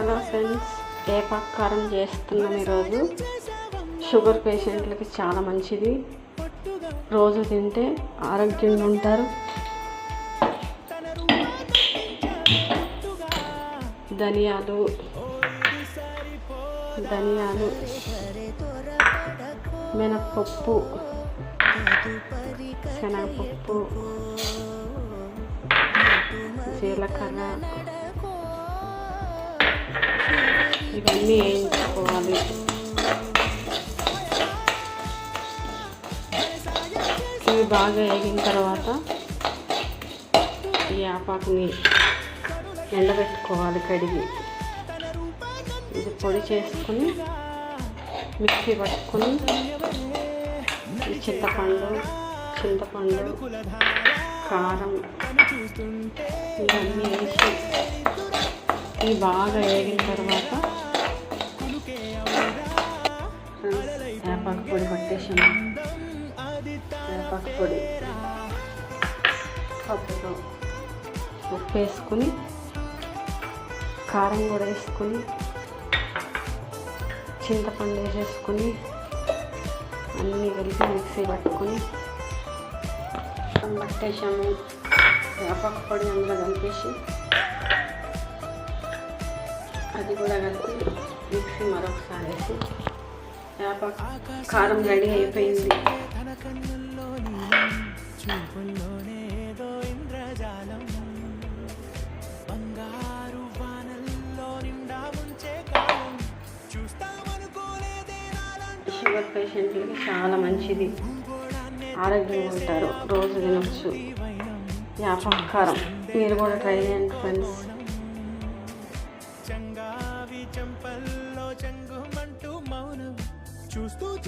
Hello friends ఏపాకారం చేస్తున్నాం ఈరోజు. Sugar పేషెంట్లకి చాలా మంచిది. రోజు తింటే ఆరోగ్యంగా ఉంటారు. ధనియాలు ధనియాలు మినప్పప్పు శనగపప్పు జీలకర్ర ఇవన్నీ వేయించుకోవాలి ఇవి బాగా వేగిన తర్వాత ఈ ఆపాకుని ఎండబెట్టుకోవాలి కడిగి. ఇది పొడి చేసుకుని మిక్సీ పట్టుకుని ఈ చింతపండు చింతపండు కారం ఇవన్నీ వేసి ఇవి బాగా వేగిన తర్వాత పొడి పట్టేసాము పొడి పప్పుతో ఉప్పు వేసుకుని కారం కూడా వేసుకుని చింతపండు వేసేసుకుని అన్నీ కలిపి మిక్సీ పట్టుకొని పట్టేసాము. వేపాకు పొడి అందులో కలిపేసి అది కూడా కలిపి మిక్సీ మరొకసారి వేసి కారం రెడీ అయిపోయింది. షుగర్ పేషెంట్లకి చాలా మంచిది. ఆరోగ్యంగా ఉంటారు రోజు తినొచ్చు. యాపం కారం మీరు కూడా ట్రై చేయండి ఫ్రెండ్స్. gosto de